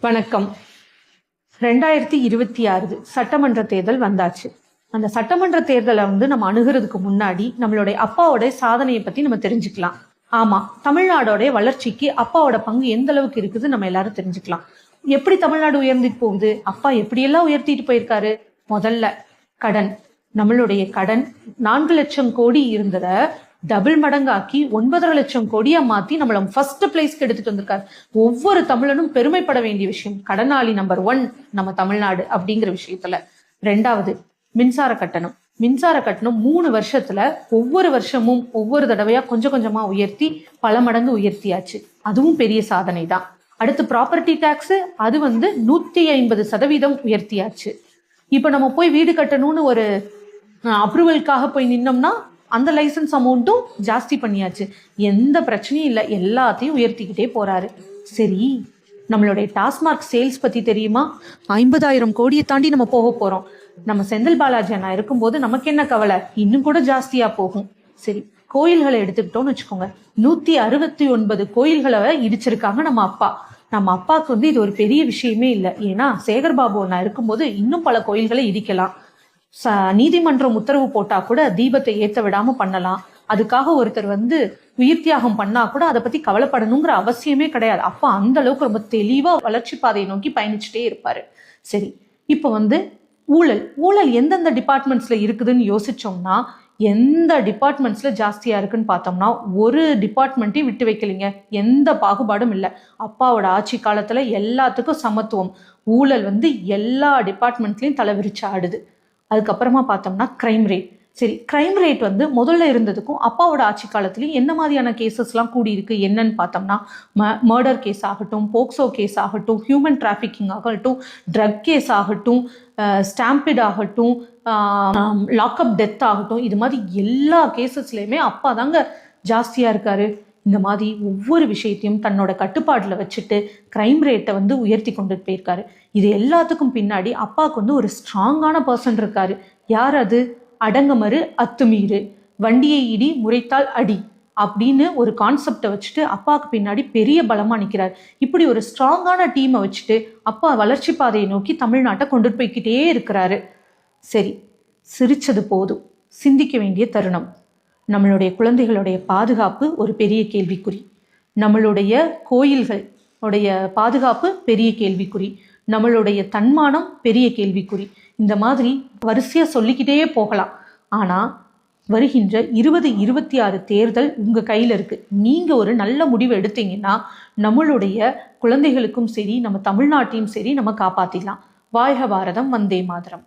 வணக்கம். ரெண்டாயிரத்தி இருபத்தி ஆறு சட்டமன்ற தேர்தல் வந்தாச்சு. அந்த சட்டமன்ற தேர்தலை வந்து நம்ம அணுகிறதுக்கு முன்னாடி நம்மளுடைய அப்பாவோட சாதனையை பத்தி நம்ம தெரிஞ்சுக்கலாம். ஆமா தமிழ்நாடோட வளர்ச்சிக்கு அப்பாவோட பங்கு எந்த அளவுக்கு இருக்குது நம்ம எல்லாரும் தெரிஞ்சுக்கலாம். எப்படி தமிழ்நாடு உயர்ந்துட்டு போகுது? அப்பா எப்படியெல்லாம் உயர்த்திட்டு போயிருக்காரு? முதல்ல கடன். நம்மளுடைய கடன் நான்கு லட்சம் கோடி இருந்ததை டபுள் மடங்காக்கி ஒன்பதரை லட்சம் கோடியா மாத்தி நம்மள ஃபர்ஸ்ட் பிளேஸ்க்கு எடுத்துட்டு வந்திருக்காரு. ஒவ்வொரு தமிழனும் பெருமைப்பட வேண்டிய விஷயம் கடனாளி நம்பர் ஒன் நம்ம தமிழ்நாடு அப்படிங்கிற விஷயத்துல. ரெண்டாவது மின்சார கட்டணம். மின்சார கட்டணம் மூணு வருஷத்துல ஒவ்வொரு வருஷமும் ஒவ்வொரு தடவையா கொஞ்சம் கொஞ்சமா உயர்த்தி பல மடங்கு உயர்த்தியாச்சு. அதுவும் பெரிய சாதனை தான் அடுத்து ப்ராப்பர்ட்டி டேக்ஸ் அது வந்து நூத்தி ஐம்பது சதவீதம் உயர்த்தியாச்சு. இப்போ நம்ம போய் வீடு கட்டணும்னு ஒரு அப்ரூவலுக்காக போய் நின்னோம்னா அந்த லைசன்ஸ் அமௌண்ட்டும் ஜாஸ்தி பண்ணியாச்சு. எந்த பிரச்சனையும் இல்லை. எல்லாத்தையும் உயர்த்திக்கிட்டே போறாரு. சரி நம்மளுடைய டாஸ்மார்க் சேல்ஸ் பத்தி தெரியுமா? ஐம்பதாயிரம் கோடியை தாண்டி நம்ம போக போறோம். நம்ம செந்தில் பாலாஜி அண்ணா இருக்கும்போது நமக்கு என்ன கவலை? இன்னும் கூட ஜாஸ்தியா போகும். சரி கோயில்களை எடுத்துக்கிட்டோம்னு வச்சுக்கோங்க. நூத்தி அறுபத்தி ஒன்பது கோயில்களை இடிச்சிருக்காங்க நம்ம அப்பா. நம்ம அப்பாவுக்கு வந்து இது ஒரு பெரிய விஷயமே இல்லை. ஏன்னா சேகர் பாபு அண்ணா இருக்கும்போது இன்னும் பல கோயில்களை இடிக்கலாம். நீதிமன்றம் உத்தரவு போட்டா கூட தீபத்தை ஏத்த விடாம பண்ணலாம். அதுக்காக ஒருத்தர் வந்து உயிர் தியாகம் பண்ணா கூட அதை பத்தி கவலைப்படணுங்கிற அவசியமே கிடையாது. அப்ப அந்த அளவுக்கு ரொம்ப தெளிவா வளர்ச்சி பாதையை நோக்கி பயணிச்சுட்டே இருப்பாரு. சரி இப்போ வந்து ஊழல். ஊழல் எந்தெந்த டிபார்ட்மெண்ட்ஸ்ல இருக்குதுன்னு யோசிச்சோம்னா எந்த டிபார்ட்மெண்ட்ஸ்ல ஜாஸ்தியா இருக்குன்னு பார்த்தோம்னா ஒரு டிபார்ட்மெண்ட்டையும் விட்டு வைக்கலைங்க. எந்த பாகுபாடும் இல்லை. அப்பாவோட ஆட்சி காலத்துல எல்லாத்துக்கும் சமத்துவம். ஊழல் வந்து எல்லா டிபார்ட்மெண்ட்லையும் தலைவிரிச்சு ஆடுது. அதுக்கப்புறமா பார்த்தோம்னா கிரைம் ரேட் சரி கிரைம் ரேட் வந்து முதல்ல இருந்ததுக்கும் அப்பாவோட ஆட்சி காலத்துலேயும் என்ன மாதிரியான கேசஸ்லாம் கூடி இருக்கு என்னன்னு பார்த்தோம்னா ம மர்டர் கேஸ் ஆகட்டும் போக்சோ கேஸ் ஆகட்டும் ஹியூமன் டிராஃபிக்கிங் ஆகட்டும் ட்ரக் கேஸ் ஆகட்டும் ஸ்டாம்பிட் ஆகட்டும் லாக்அப் டெத் ஆகட்டும் இது மாதிரி எல்லா கேசஸ்லையுமே அப்பா தாங்க ஜாஸ்தியாக இருக்காரு. இந்த மாதிரி ஒவ்வொரு விஷயத்தையும் தன்னோட கட்டுப்பாட்டில் வச்சுட்டு க்ரைம் ரேட்டை வந்து உயர்த்தி கொண்டு போயிருக்காரு. இது எல்லாத்துக்கும் பின்னாடி அப்பாவுக்கு வந்து ஒரு ஸ்ட்ராங்கான பர்சன் இருக்காரு. யார் அது? அடங்கமறு அத்துமீறு. வண்டியை இடி முறைத்தால் அடி அப்படின்னு ஒரு கான்செப்டை வச்சுட்டு அப்பாவுக்கு பின்னாடி பெரிய பலமாக நிற்கிறார் இப்படி ஒரு ஸ்ட்ராங்கான டீமை வச்சுட்டு அப்பா வளர்ச்சி பாதையை நோக்கி தமிழ்நாட்டை கொண்டு போய்கிட்டே இருக்கிறாரு. சரி சிரிச்சது போதும். சிந்திக்க வேண்டிய தருணம். நம்மளுடைய குழந்தைகளுடைய பாதுகாப்பு ஒரு பெரிய கேள்விக்குறி. நம்மளுடைய கோயில்கள் உடைய பாதுகாப்பு பெரிய கேள்விக்குறி. நம்மளுடைய தன்மானம் பெரிய கேள்விக்குறி. இந்த மாதிரி வரிசையாக சொல்லிக்கிட்டே போகலாம். ஆனால் வருகின்ற இருபது இருபத்தி ஆறு தேர்தல் உங்கள் கையில் இருக்குது நீங்கள் ஒரு நல்ல முடிவு எடுத்தீங்கன்னா நம்மளுடைய குழந்தைகளுக்கும் சரி நம்ம தமிழ்நாட்டையும் சரி நம்ம காப்பாற்றிடலாம் வாழ்க பாரதம் வந்தே மாதரம்.